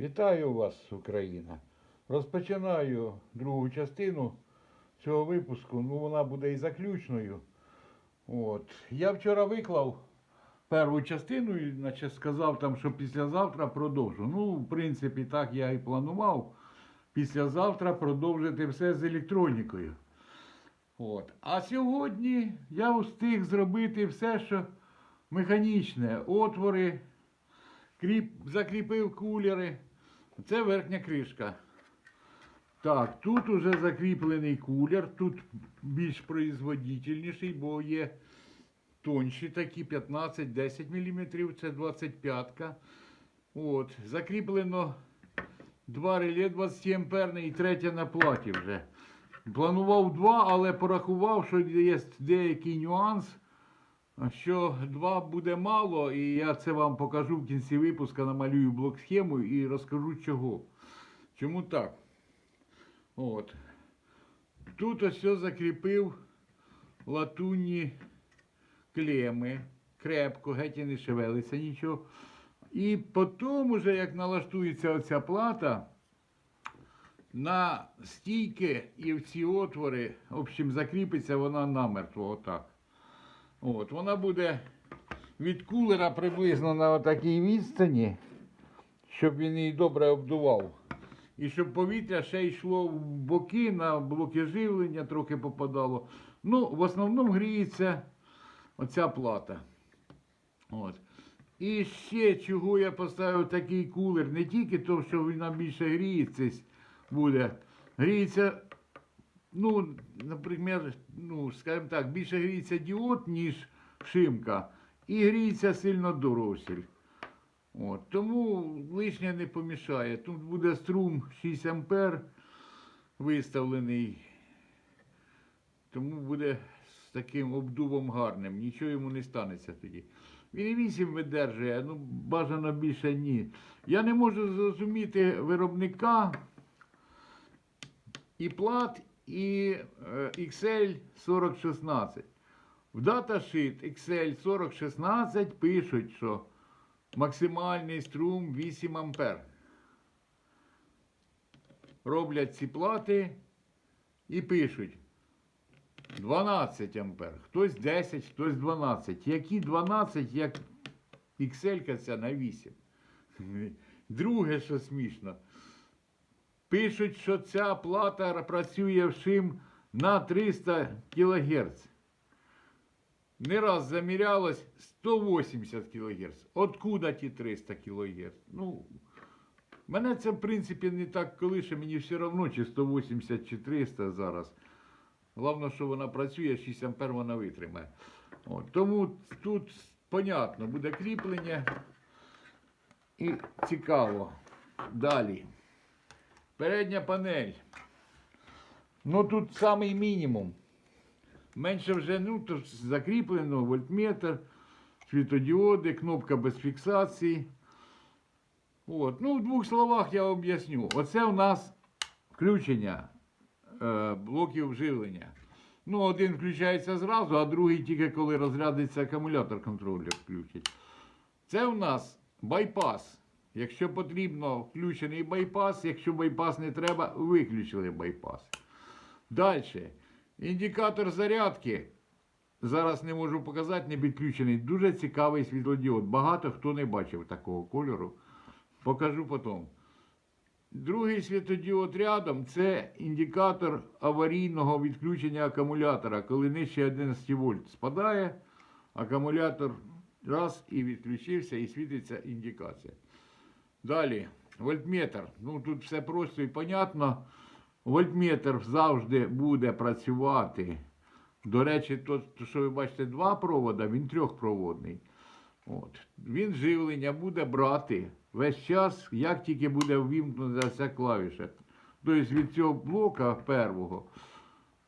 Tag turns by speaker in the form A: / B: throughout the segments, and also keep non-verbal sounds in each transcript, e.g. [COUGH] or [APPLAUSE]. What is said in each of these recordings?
A: Вітаю вас, Україна. Розпочинаю другу частину цього випуску. Ну, вона буде і заключною. От. Я вчора виклав першу частину і наче сказав там, що післязавтра продовжу. Ну, в принципі, так я і планував. Післязавтра продовжити все з електронікою. От. А сьогодні я встиг зробити все, що механічне. Отвори, кріп, закріпив кулери. Це верхня кришка. Так, тут уже закріплений кулер, тут більш производительніший, бо є тонші такі 15-10 мм, це 25-ка. От, закріплено два реле 20 амперне і третє на платі вже. Планував два, але порахував, що є деякий нюанс, що два буде мало, і я це вам покажу в кінці випуску, намалюю блок-схему і розкажу чого. Чому так? От. Тут ось все закріпив латунні клеми, крепко, геть і не шевелиться нічого. І потім, уже, як налаштується оця плата, на стійки і в ці отвори, в общем, закріпиться вона намертво отак. От, вона буде від кулера приблизно на такій відстані, щоб він її добре обдував. І щоб повітря ще йшло в боки, на блоки живлення трохи попадало. Ну, в основному гріється оця плата. От. І ще чого я поставив такий кулер, не тільки то, що вона більше гріється буде. Гріється, ну, наприклад, ну, скажімо так, більше гріється діод, ніж шимка, і гріється сильно доросль. От, тому лишнє не помішає. Тут буде струм 6 ампер виставлений. Тому буде з таким обдувом гарним. Нічого йому не станеться тоді. Він і 8 видержує, ну бажано більше ні. Я не можу зрозуміти виробника і плат, і е, XL 4016. В даташит XL 4016 пишуть, що максимальний струм 8 ампер. Роблять ці плати і пишуть 12 ампер. Хтось 10, хтось 12. Які 12, як XL ця на 8. [LAUGHS] Друге, що смішно. Пишуть, що ця плата працює вшим на 300 кГц. Не раз замірялось 180 кГц. Откуда ті 300 кГц? Ну, мене це, в принципі, не так колише, мені все одно, чи 180 чи 300 зараз. Головне, що вона працює, 6 ампер вона витримає. От, тому тут, понятно, буде кріплення. І цікаво. Далі. Передня панель. Ну тут самий мінімум. Менше вже, ну, то закріплено, вольтметр, світодіоди, кнопка без фіксації. От. Ну, в двох словах я об'ясню. Оце у нас включення е, блоків живлення. Ну, один включається зразу, а другий тільки коли розрядиться акумулятор контролер включить. Це у нас байпас. Якщо потрібно, включений байпас. Якщо байпас не треба, виключили байпас. Далі. Індикатор зарядки. Зараз не можу показати, не підключений. Дуже цікавий світлодіод. Багато хто не бачив такого кольору. Покажу потім. Другий світодіод рядом це індикатор аварійного відключення акумулятора. Коли нижче 11 вольт спадає, акумулятор раз і відключився, і світиться індикація. Далі, вольтметр. Ну тут все просто і понятно. Вольтметр завжди буде працювати. До речі, то, що ви бачите, два провода, він трьохпроводний. От. Він живлення буде брати весь час, як тільки буде ввімкнута ця клавіша. Тобто від цього блока первого.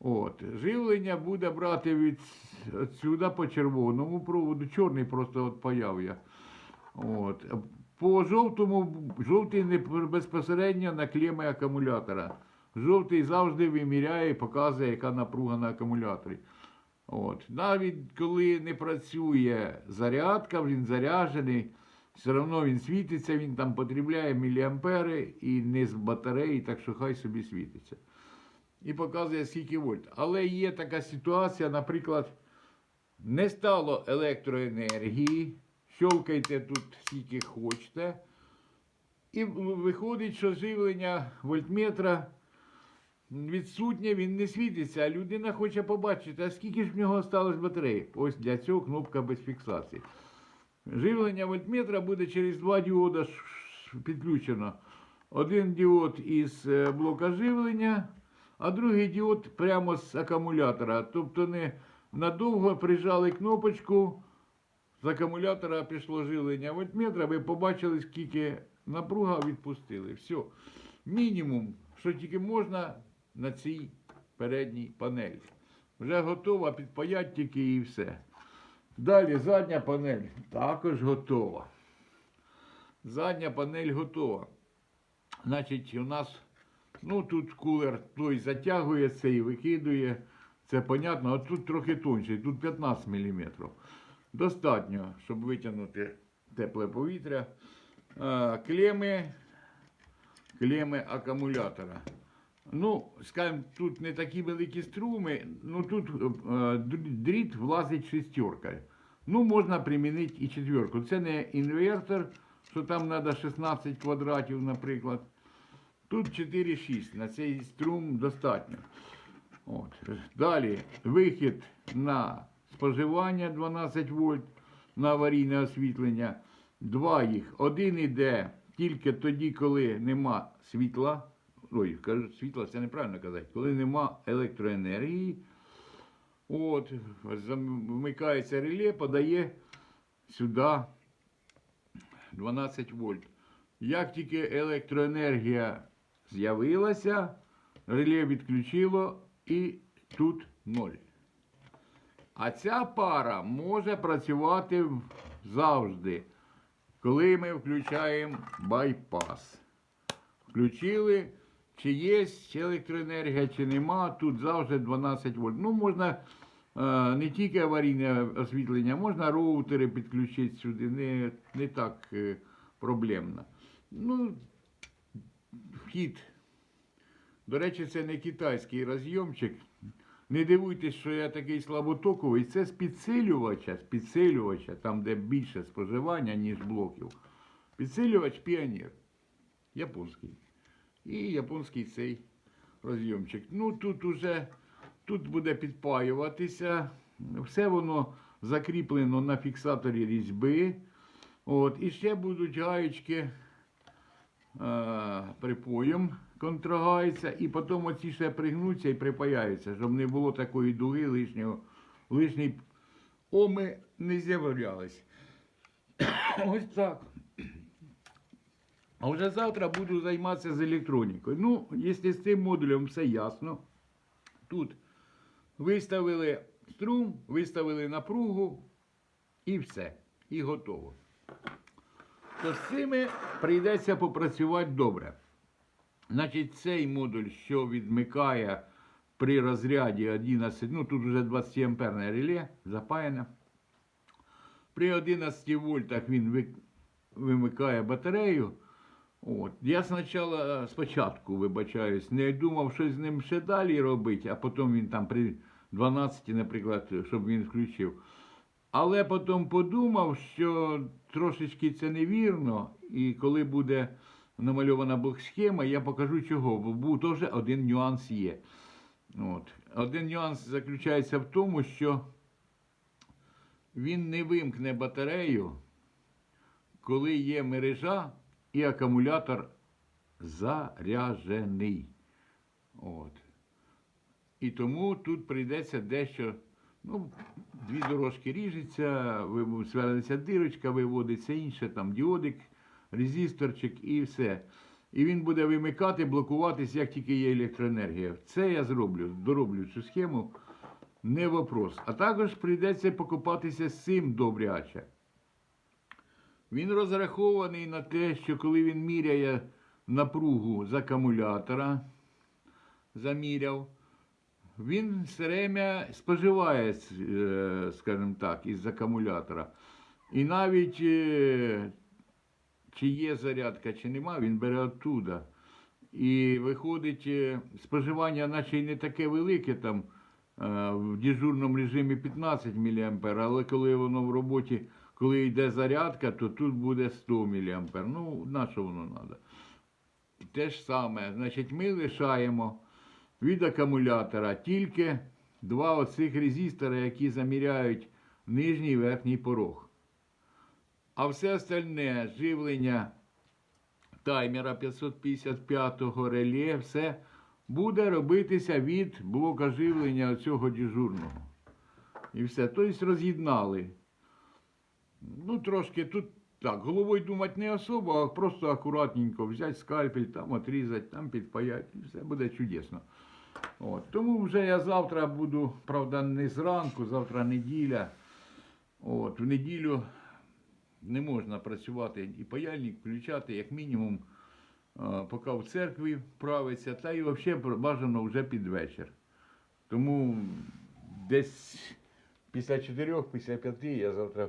A: От. Живлення буде брати від сюди по червоному проводу. Чорний просто от паяв я. От. По жовтому, жовтий не безпосередньо на клеми акумулятора. Жовтий завжди виміряє і показує, яка напруга на акумуляторі. От. Навіть коли не працює зарядка, він заряджений, все одно він світиться, він там потребляє міліампери і не з батареї, так що хай собі світиться. І показує, скільки вольт. Але є така ситуація, наприклад, не стало електроенергії, щолкайте тут скільки хочете. І виходить, що живлення вольтметра відсутнє, він не світиться, а людина хоче побачити, а скільки ж в нього осталось батареї. Ось для цього кнопка без фіксації. Живлення вольтметра буде через два діода підключено. Один діод із е, блока живлення, а другий діод прямо з акумулятора. Тобто не надовго прижали кнопочку, з акумулятора пішло живлення вольтметра, ви побачили, скільки напруга відпустили. Все. Мінімум, що тільки можна на цій передній панелі. Вже готова, підпаять тільки і все. Далі задня панель також готова. Задня панель готова. Значить, у нас, ну тут кулер той затягує це і викидує. Це понятно, а тут трохи тонший, тут 15 мм. Достатньо, щоб витягнути тепле повітря. Клеми, клеми акумулятора. Ну, скажімо, тут не такі великі струми, ну тут е, дріт влазить шестерка. Ну, можна примінити і четверку. Це не інвертор, що там треба 16 квадратів, наприклад. Тут 4,6. На цей струм достатньо. От. Далі вихід на споживання 12 вольт на аварійне освітлення. Два їх. Один іде тільки тоді, коли нема світла. Ой, кажу, світла це неправильно казати, коли нема електроенергії. От, вмикається реле, подає сюди 12 вольт. Як тільки електроенергія з'явилася, реле відключило і тут ноль. А ця пара може працювати завжди, коли ми включаємо байпас. Включили, чи є електроенергія, чи нема, тут завжди 12 вольт. Ну, можна е, не тільки аварійне освітлення, можна роутери підключити сюди, не, не так е, проблемно. Ну, вхід. До речі, це не китайський розйомчик. Не дивуйтесь, що я такий слаботоковий. Це з підсилювача, з підсилювача, там, де більше споживання, ніж блоків. Підсилювач піонер. Японський. І японський цей розйомчик. Ну тут уже тут буде підпаюватися. Все воно закріплено на фіксаторі різьби. От, і ще будуть гаєчки е, припоєм контрагаються, і потім оці ще пригнуться і припаяються, щоб не було такої дуги лишнього, лишній оми не з'являлись. [COUGHS] Ось так. А вже завтра буду займатися з електронікою. Ну, якщо з цим модулем все ясно, тут виставили струм, виставили напругу і все. І готово. То з цими прийдеться попрацювати добре. Значить, цей модуль, що відмикає при розряді 11, ну тут вже 20 амперне реле запаяне. При 11 вольтах він вимикає батарею. От. Я спочатку, спочатку, вибачаюсь, не думав, що з ним ще далі робити, а потім він там при 12, наприклад, щоб він включив. Але потім подумав, що трошечки це невірно, і коли буде намальована блок-схема, я покажу чого, бо був теж один нюанс є. От. Один нюанс заключається в тому, що він не вимкне батарею, коли є мережа і акумулятор заряжений. От. І тому тут прийдеться дещо, ну, дві дорожки ріжеться, сверлиться дирочка, виводиться інше, там діодик, резисторчик і все. І він буде вимикати, блокуватись, як тільки є електроенергія. Це я зроблю, дороблю цю схему, не вопрос. А також прийдеться покопатися з цим добряче. Він розрахований на те, що коли він міряє напругу з акумулятора, заміряв, він все время споживає, е, скажімо так, із акумулятора. І навіть е, чи є зарядка, чи нема, він бере оттуда. І виходить, е, споживання наче й не таке велике там е, в дежурному режимі 15 мА, але коли воно в роботі, коли йде зарядка, то тут буде 100 мА. Ну, на що воно треба? Те ж саме, значить, ми лишаємо від акумулятора тільки два оцих резистора, які заміряють нижній і верхній порог. А все остальне живлення таймера 555-го реле, все буде робитися від блока живлення цього дежурного. І все. Тобто роз'єднали. Ну, трошки тут так, головою думати не особо, а просто акуратненько взяти скальпель, там отрізати, там підпаяти, і все буде чудесно. От. Тому вже я завтра буду, правда, не зранку, завтра неділя. От, в неділю не можна працювати і паяльник включати, як мінімум, е, поки в церкві правиться, та і взагалі бажано вже під вечір. Тому десь після 4, після 5 я завтра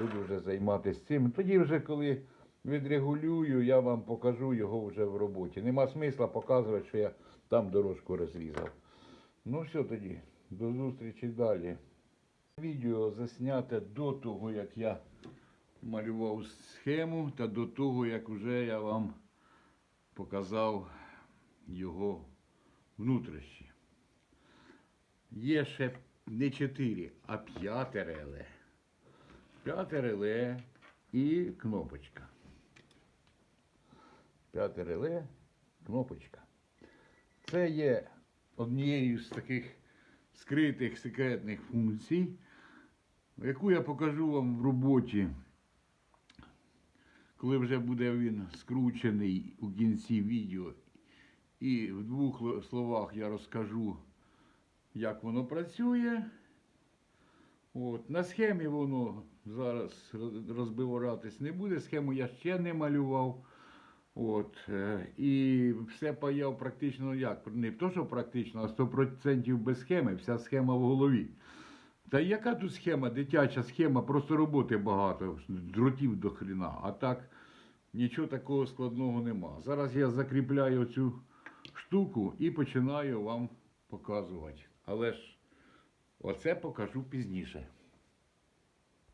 A: буду вже займатися цим. Тоді вже коли відрегулюю, я вам покажу його вже в роботі. Нема смисла показувати, що я там дорожку розрізав. Ну все тоді, до зустрічі далі. Відео засняте до того, як я малював схему, та до того, як вже я вам показав його внутрішні. Є ще не 4, а 5 реле. 5 реле і кнопочка. 5 реле, кнопочка. Це є однією з таких скритих секретних функцій, яку я покажу вам в роботі, коли вже буде він скручений у кінці відео. І в двох словах я розкажу, як воно працює. От. На схемі воно зараз роз- розбиратись не буде. Схему я ще не малював. От, е, і все паяв практично як? Не то, що практично, а 100% без схеми, вся схема в голові. Та яка тут схема, дитяча схема, просто роботи багато, дротів до хріна. А так нічого такого складного нема. Зараз я закріпляю цю штуку і починаю вам показувати. Але ж оце покажу пізніше.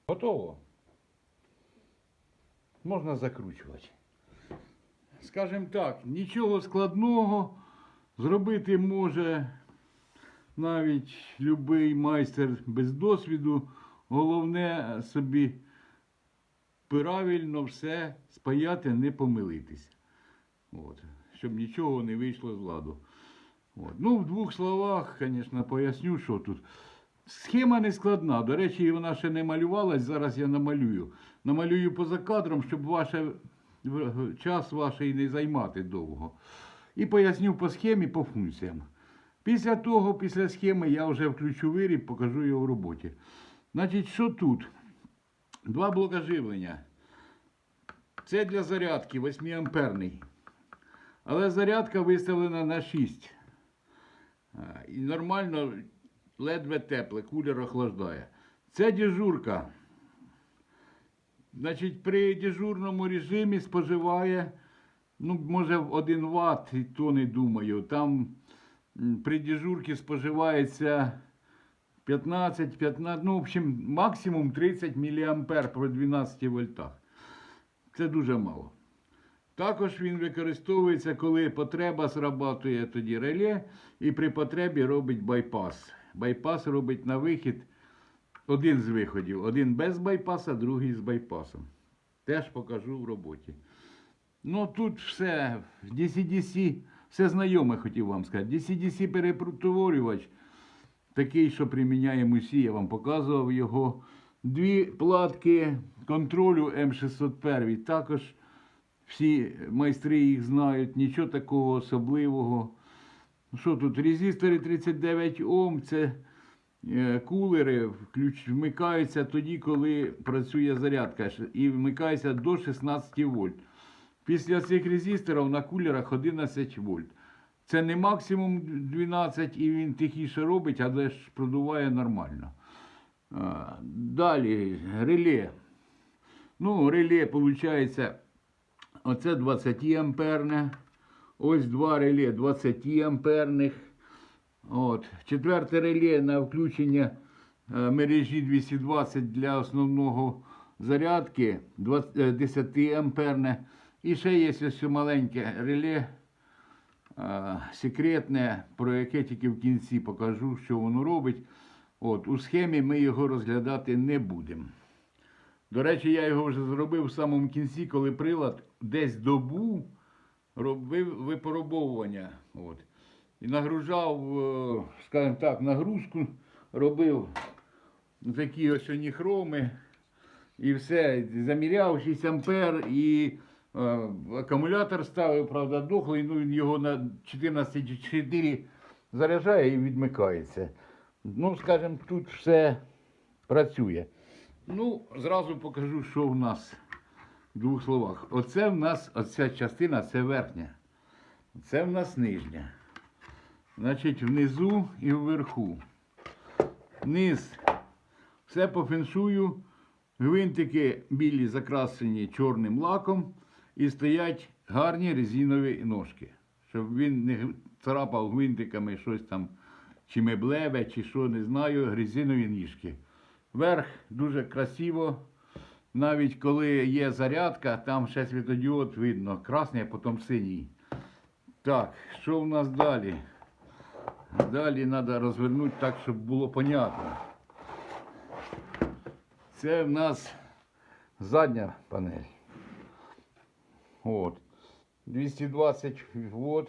A: Готово. Можна закручувати. Скажімо так, нічого складного зробити може навіть любий майстер без досвіду. Головне собі правильно все спаяти, не помилитись. От. Щоб нічого не вийшло з ладу. От. Ну, в двох словах, звісно, поясню, що тут. Схема не складна. До речі, вона ще не малювалась, зараз я намалюю. Намалюю поза кадром, щоб ваше, час ваш не займати довго. І поясню по схемі, по функціям. Після того, після схеми, я вже включу виріб, покажу його в роботі. Значить, що тут? Два блока живлення. Це для зарядки 8 амперний. Але зарядка виставлена на 6. І нормально, ледве тепле, кулер охлаждає. Це дежурка. Значить, при дежурному режимі споживає, ну, може, 1 Вт, і то не думаю. Там при дежурці споживається 15, 15, ну, в общем, максимум 30 мА при 12 вольтах. Це дуже мало. Також він використовується, коли потреба срабатує тоді реле, і при потребі робить байпас. Байпас робить на вихід один з виходів. Один без байпаса, другий з байпасом. Теж покажу в роботі. Ну тут все, DC-DC, все знайоме хотів вам сказати. DC-DC перепротворювач, такий, що приміняємо усі, я вам показував його. Дві платки контролю М601. Також всі майстри їх знають, нічого такого особливого. Що тут? Резистори 39 Ом, це е, кулери вмикаються тоді, коли працює зарядка, і вмикаються до 16 вольт. Після цих резисторів на кулерах 11 вольт. Це не максимум 12 і він тихіше робить, але ж продуває нормально. Далі реле. Ну, реле, виходить, Оце 20 амперне. Ось два реле 20 амперних. От. Четверте реле на включення е, мережі 220 для основного зарядки 20, е, 10 амперне. І ще є ось маленьке реле е, секретне, про яке тільки в кінці покажу, що воно робить. От, у схемі ми його розглядати не будемо. До речі, я його вже зробив в самому кінці, коли прилад десь добу робив випробовування. От. І нагружав, е, скажімо так, нагрузку робив такі ось ніхроми. І все, заміряв 6 ампер і акумулятор ставив, правда, дохлий, ну він його на 14,4 заряджає і відмикається. Ну, скажімо, тут все працює. Ну, зразу покажу, що в нас в двох словах. Оце в нас, оця частина це верхня. Це в нас нижня. Значить, внизу і вверху. Низ. Все по феншую. Гвинтики білі закрасені чорним лаком і стоять гарні резинові ножки. Щоб він не царапав гвинтиками щось там, чи меблеве, чи що, не знаю, резинові ніжки. Верх дуже красиво. Навіть коли є зарядка, там ще світодіод видно. Красний, а потім синій. Так, що в нас далі? Далі треба розвернути так, щоб було понятно. Це в нас задня панель. От. 220 вольт.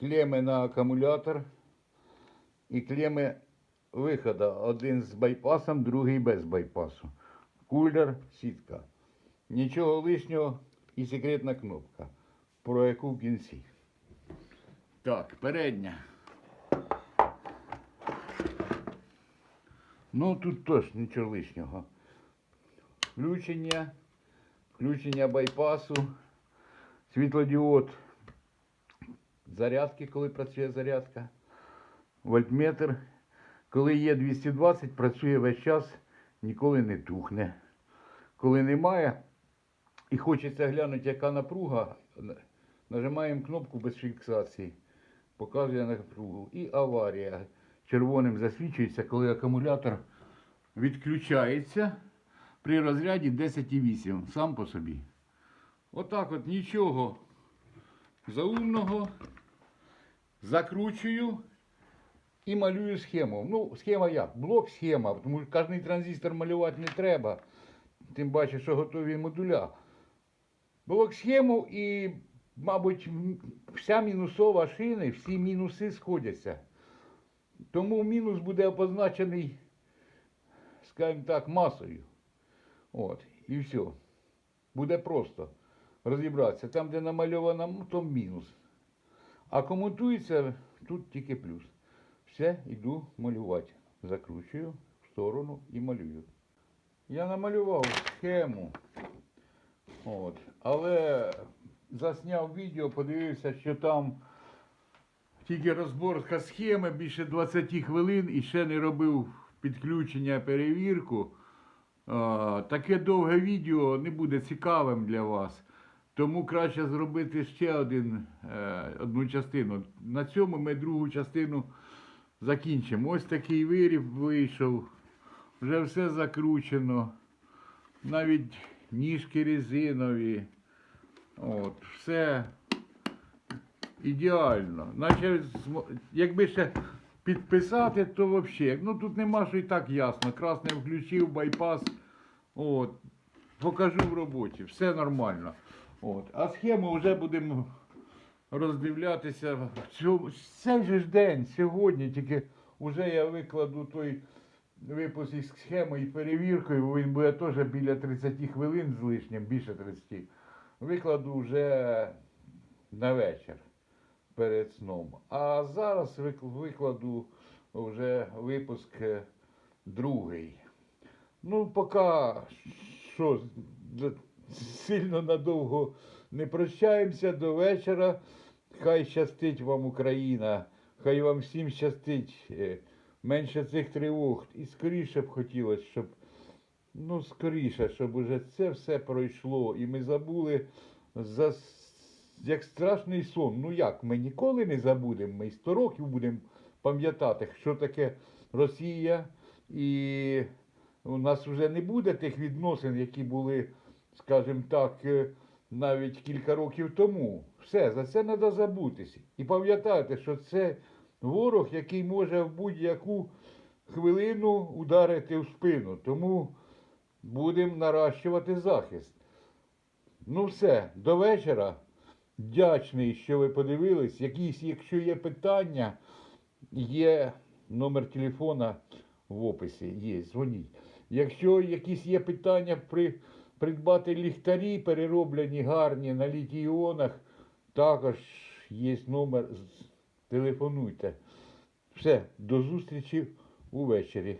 A: Клеми на акумулятор і клеми виходу. Один з байпасом, другий без байпасу. Кулер, сітка. Нічого лишнього і секретна кнопка, про яку в кінці. Так, передня. Ну тут теж нічого лишнього. Включення, включення байпасу, світлодіод, зарядки, коли працює зарядка, вольтметр. Коли є 220, працює весь час, ніколи не тухне. Коли немає і хочеться глянути, яка напруга, нажимаємо кнопку без фіксації, показує напругу. І аварія червоним засвічується, коли акумулятор відключається при розряді 10,8 сам по собі. Отак от нічого заумного. Закручую і малюю схему. Ну, схема як? Блок схема, тому що кожний транзистор малювати не треба. Тим паче, що готові модуля. Блок схему і, мабуть, вся мінусова шина, всі мінуси сходяться. Тому мінус буде обозначений, скажімо так, масою. От, і все. Буде просто розібратися. Там, де намальовано, то мінус. А коментується тут тільки плюс. Все, йду малювати. Закручую в сторону і малюю. Я намалював схему. От. Але засняв відео, подивився, що там тільки розборка схеми більше 20 хвилин і ще не робив підключення, перевірку. Таке довге відео не буде цікавим для вас. Тому краще зробити ще один, е, одну частину. На цьому ми другу частину закінчимо. Ось такий виріб вийшов. Вже все закручено. Навіть ніжки резинові. От, все ідеально. Наче, якби ще підписати, то взагалі. Ну тут нема що і так ясно. Красний включив, байпас. От, покажу в роботі. Все нормально. От. А схему вже будемо роздивлятися. Цей же ж день, сьогодні, тільки вже я викладу той випуск із схемою і перевіркою, бо він буде теж біля 30 хвилин з лишнім, більше 30. Викладу вже на вечір перед сном. А зараз викладу вже випуск е, другий. Ну, поки що, сильно надовго не прощаємося до вечора. Хай щастить вам Україна, хай вам всім щастить. е, Менше цих тривог. І скоріше б хотілося, щоб ну, скоріше, щоб уже це все пройшло, і ми забули за як страшний сон. Ну як, ми ніколи не забудемо, ми й 100 років будемо пам'ятати, що таке Росія, і у нас вже не буде тих відносин, які були, скажімо так, е, навіть кілька років тому. Все, за це треба забутися. І пам'ятати, що це ворог, який може в будь-яку хвилину ударити в спину. Тому будемо наращувати захист. Ну все, до вечора. Вдячний, що ви подивились. Якісь, якщо є питання, є номер телефона в описі, є, дзвоніть. Якщо якісь є питання при придбати ліхтарі, перероблені гарні на літій-іонах, також є номер, телефонуйте. Все, до зустрічі увечері.